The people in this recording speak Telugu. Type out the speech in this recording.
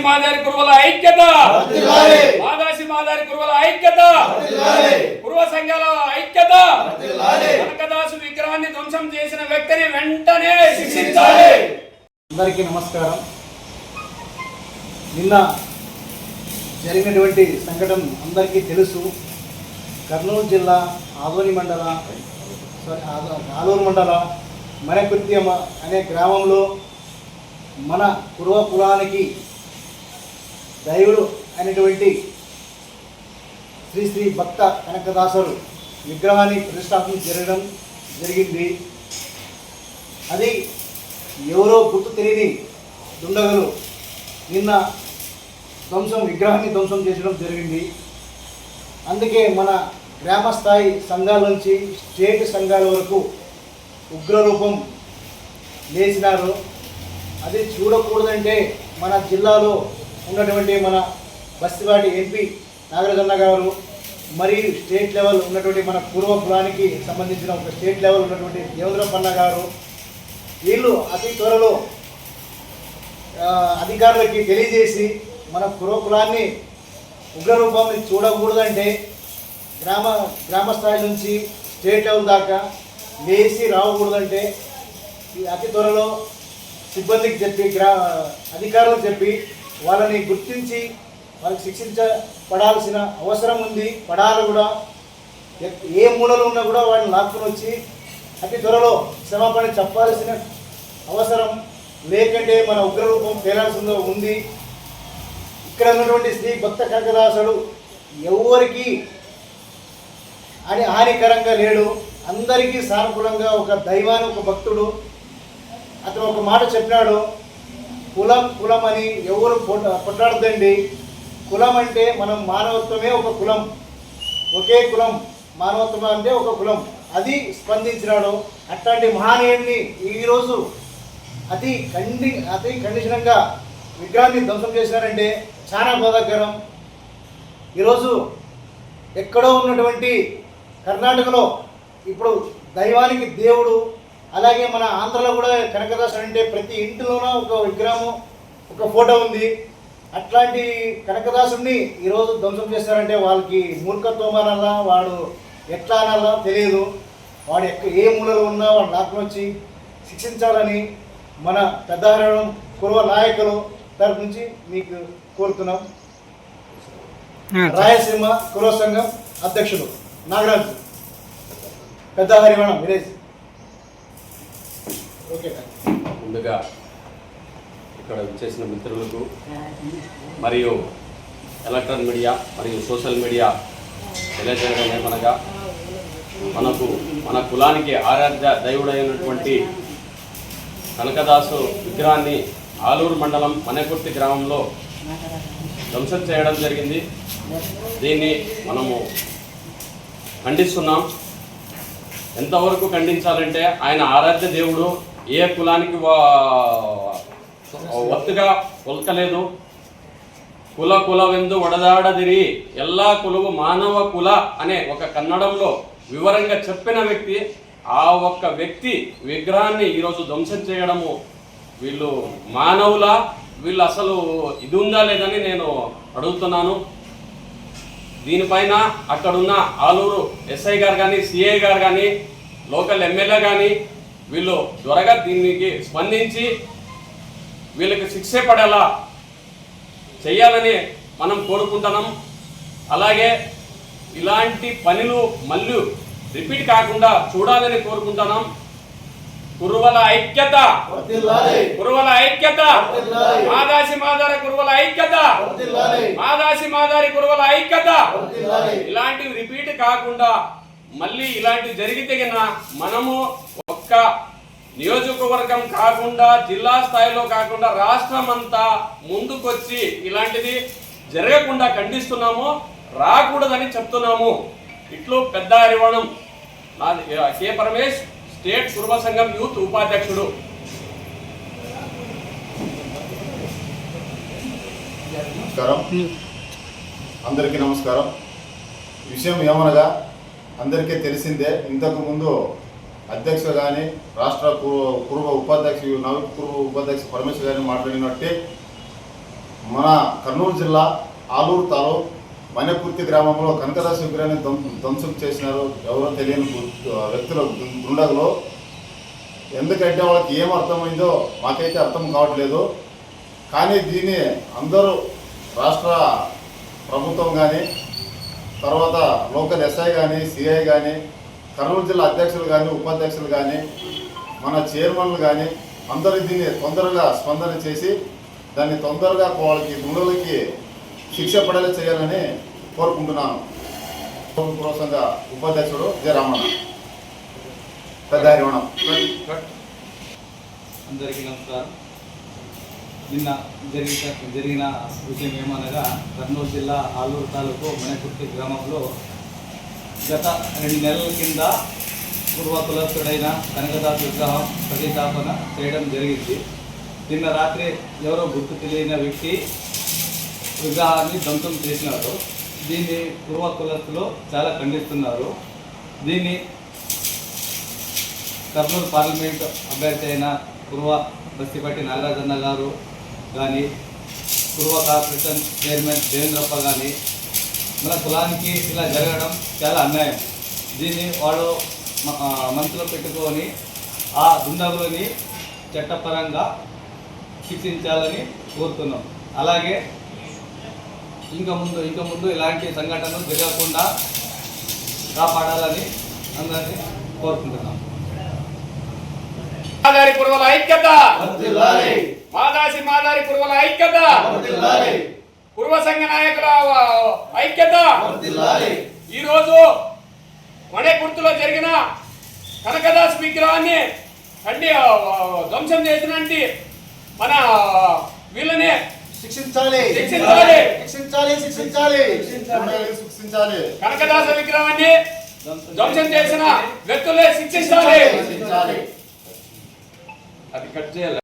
మాదారి కురువల ఐక్యత వర్ధిల్లాలి. మాదాసి మాదారి కురువల ఐక్యత వర్ధిల్లాలి. కురువ సంఘాల ఐక్యత కనకదాసు విగ్రహాన్ని ధ్వంసం చేసిన వ్యక్తిని వెంటనే శిక్షించాలి అందరికీ నమస్కారం నిన్న జరిగినటువంటి సంఘటన అందరికీ తెలుసు కర్నూలు జిల్లా ఆదోని మండల సారీ ఆదో- ఆలూరు మండల మనకృత్యం అనే గ్రామంలో మన కురువ కులానికి దైవుడు అయినటువంటి శ్రీ శ్రీ భక్త కనకదాసుడు విగ్రహాన్ని ప్రతిష్టాపన జరగడం జరిగింది. అది ఎవరో గుర్తు తెలియని దుండగలు నిన్న ధ్వంసం విగ్రహాన్ని ధ్వంసం చేసడం జరిగింది. అందుకే మన గ్రామ స్థాయి సంఘాల నుంచి స్టేట్ సంఘాల వరకు ఉగ్రరూపం లేచినారు. అది చూడకూడదంటే మన జిల్లాలో ఉన్నటువంటి మన బస్తివాటి ఎంపీ నాగరాజన్న గారు మరియు స్టేట్ లెవెల్ ఉన్నటువంటి మన పూర్వ కులానికి సంబంధించిన ఒక స్టేట్ లెవెల్ ఉన్నటువంటి దేవేంద్రపన్న గారు వీళ్ళు అతి త్వరలో అధికారులకి తెలియజేసి మన పూర్వ కులాన్ని ఉగ్రరూపాన్ని చూడకూడదంటే గ్రామ గ్రామ స్థాయి నుంచి స్టేట్ లెవెల్ దాకా లేచి రావకూడదంటే అతి త్వరలో సిబ్బందికి చెప్పి గ్రా అధికారులకు చెప్పి వాళ్ళని గుర్తించి వాళ్ళకి శిక్షించబడాల్సిన అవసరం ఉంది. పడాలి కూడా. ఏ మూలలో ఉన్నా కూడా వాడిని లాక్కుని వచ్చి అతి త్వరలో క్షమాపణ చెప్పాల్సిన అవసరం లేకంటే మన ఉగ్రరూపం తేలాల్సిందో ఉంది. ఇక్కడ ఉన్నటువంటి శ్రీ భక్త కనకదాసుడు ఎవరికి అని హానికరంగా లేడు. అందరికీ సానుకూలంగా ఒక దైవాన్ని ఒక భక్తుడు అతను ఒక మాట చెప్పినాడు. కులం కులం అని ఎవరు పొట్ట- కులం అంటే మనం మానవత్వమే ఒక కులం. ఒకే కులం. మానవత్వం అంటే ఒక కులం. అది స్పందించినాడు అట్లాంటి మహానీయుడిని ఈరోజు అతి కండి అతి కండిషనంగా విగ్రహాన్ని ధ్వంసం చేసినారంటే చాలా బాధాకరం. ఈరోజు ఎక్కడో ఉన్నటువంటి కర్ణాటకలో ఇప్పుడు దైవానికి దేవుడు అలాగే మన ఆంధ్రలో కూడా కనకదాసు అంటే ప్రతి ఇంటిలోనూ ఒక విగ్రహం ఒక ఫోటో ఉంది. అట్లాంటి కనకదాసుని ఈరోజు ధ్వంసం చేస్తారంటే వాళ్ళకి మూర్ఖత్వం అనాలా వాడు ఎట్లా అనాలా తెలియదు. వాడు ఎక్క ఏ మూలలో ఉన్నా వాడు లాక్కుని వచ్చి శిక్షించాలని మన పెద్దహరణం కుర్వ నాయకులు తరపు నుంచి మీకు కోరుతున్నాం. రాయలసీమ కుర్వ సంఘం అధ్యక్షులు నాగరాజు. పెద్ద హరివణం విలేజ్. ముందుగా ఇక్కడ చేసిన మిత్రులకు మరియు ఎలక్ట్రానిక్ మీడియా మరియు సోషల్ మీడియా తెలియజేయడం ఏమనగా మనకు మన కులానికి ఆరాధ్య దైవుడైనటువంటి కనకదాసు విగ్రహాన్ని ఆలూరు మండలం మనకుర్తి గ్రామంలో ధ్వంసం చేయడం జరిగింది. దీన్ని మనము ఖండిస్తున్నాం. ఎంతవరకు ఖండించాలంటే ఆయన ఆరాధ్య దేవుడు ఏ కులానికి ఒత్తుగా ఒలకలేదు కుల కులవెందు వడదాడదిరి. ఎల్లా కులవు మానవ కుల అనే ఒక కన్నడంలో వివరంగా చెప్పిన వ్యక్తి ఆ ఒక్క వ్యక్తి విగ్రహాన్ని ఈరోజు ధ్వంసం చేయడము వీళ్ళు మానవుల వీళ్ళు అసలు ఇది ఉందా లేదని నేను అడుగుతున్నాను. దీనిపైన అక్కడున్న ఆలూరు ఎస్ఐ గారు కానీ సిఐ గారు కానీ లోకల్ ఎమ్మెల్యే కానీ వీళ్ళు త్వరగా దీనికి స్పందించి వీళ్ళకి శిక్ష పడేలా చేయాలని మనం కోరుకుంటున్నాం అలాగే ఇలాంటి పనులు మళ్ళీ రిపీట్ కాకుండా చూడాలని కోరుకుంటున్నాం కురువల ఐక్యత. కురువల ఐక్యత. మాదాసి మాదార కురువల ఐక్యత. మాదాసి మాదారి కురువల ఐక్యత. ఇలాంటివి రిపీట్ కాకుండా మళ్ళీ ఇలాంటివి జరిగితే మనము ఒక్క నియోజకవర్గం కాకుండా జిల్లా స్థాయిలో కాకుండా రాష్ట్రం అంతా ముందుకొచ్చి ఇలాంటిది జరగకుండా ఖండిస్తున్నాము రాకూడదని చెప్తున్నాము. ఇట్లు పెద్ద అరివణం. K K Paramesh state Kurma సంఘం యూత్ ఉపాధ్యక్షుడు. నమస్కారం. అందరికీ నమస్కారం. విషయం ఏమనగా అందరికీ తెలిసిందే ఇంతకు అధ్యక్షులు కానీ రాష్ట్ర పూర్వ ఉపాధ్యక్షులు నవ పూర్వ ఉపాధ్యక్ష పరమేశ్వర్ గారిని మాట్లాడినట్టే మన కర్నూలు జిల్లా ఆలూరు తాలూకు మణిపూర్తి గ్రామంలో కనకదాస విగ్రహాన్ని ధ్వంసం చేసినారు ఎవరో తెలియని వ్యక్తుల గు- ఎందుకంటే వాళ్ళకి ఏం అర్థమైందో మాకైతే అర్థం కావట్లేదు. కానీ దీన్ని అందరూ రాష్ట్ర ప్రభుత్వం కానీ తర్వాత లోకల్ ఎస్ఐ కానీ సిఐ కానీ కర్నూలు జిల్లా అధ్యక్షులు కానీ ఉపాధ్యక్షులు కానీ మన చైర్మన్లు కానీ అందరూ దీన్ని తొందరగా స్పందన చేసి దాన్ని తొందరగా వాళ్ళకి గుండెలకి శిక్ష పడేలా చేయాలని కోరుకుంటున్నాను. పూర్వకంగా ఉపాధ్యక్షుడు జయరామణ పెద్ద హరివణం అందరికీ నమస్కారం. నిన్న జరిగిన జరిగిన విషయం ఏమనగా కర్నూలు జిల్లా ఆలూరు తాలూకు మణకుర్తి గ్రామంలో గత రెండు నెలల కింద పూర్వ కులస్తుడైన కనకదాస్ విగ్రహం ప్రతిష్టాపన చేయడం జరిగింది. నిన్న రాత్రి ఎవరో గుర్తు తెలియని వ్యక్తి విగ్రహాన్ని ధ్వంసం చేసినారు దీన్ని పూర్వ కులస్తులు చాలా ఖండిస్తున్నారు. దీన్ని కర్నూలు పార్లమెంట్ అభ్యర్థి అయిన పూర్వ బస్తిపట్టి నాగరాజన్న గారు కానీ పూర్వ కార్పొరేషన్ చైర్మన్ దేవేంద్రప్ప కానీ మన కులానికి ఇలా జరగడం చాలా అన్యాయం. దీన్ని వాడు మనసులో పెట్టుకొని ఆ దుండగులని చట్టపరంగా శిక్షించాలని కోరుతున్నాం. అలాగే ఇంకా ముందు ఇంకా ముందు ఇలాంటి సంఘటనలు జరగకుండా కాపాడాలని అందరినీ కోరుకుంటున్నాం. మాదారి ఐక్యత! మాదాసి మాదారి కురువల ఐక్యత! కురువ సంఘ నాయకుల ఐక్యత. వర్ధిల్లాలి. ఈ రోజు మడే గుర్తులో జరిగిన కనకదాస్ విగ్రహాన్ని కండి ఆ, ధ్వంసం చేసినట్టు మన వీళ్ళని శిక్షించాలి. శిక్షించాలి. శిక్షించాలి శిక్షించాలి. శిక్షించాలి. కనకదాస విగ్రహాన్ని ధ్వంసం చేసిన వ్యక్తులే శిక్షించాలి. శిక్షించాలి. అది కట్ చేయాలి.